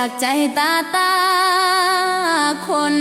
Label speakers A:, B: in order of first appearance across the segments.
A: จากใจตาตาคน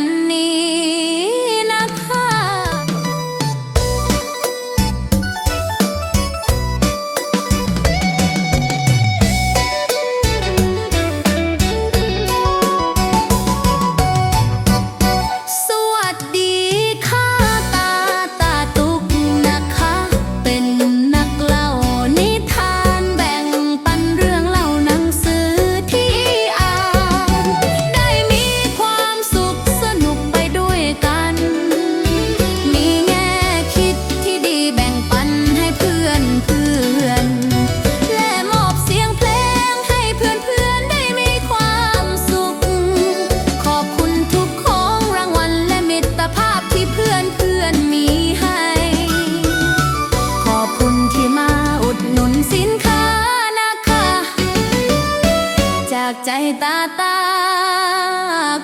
A: ใจตาตา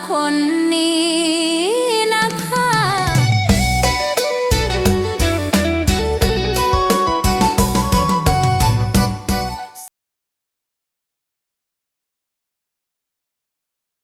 A: คนนี้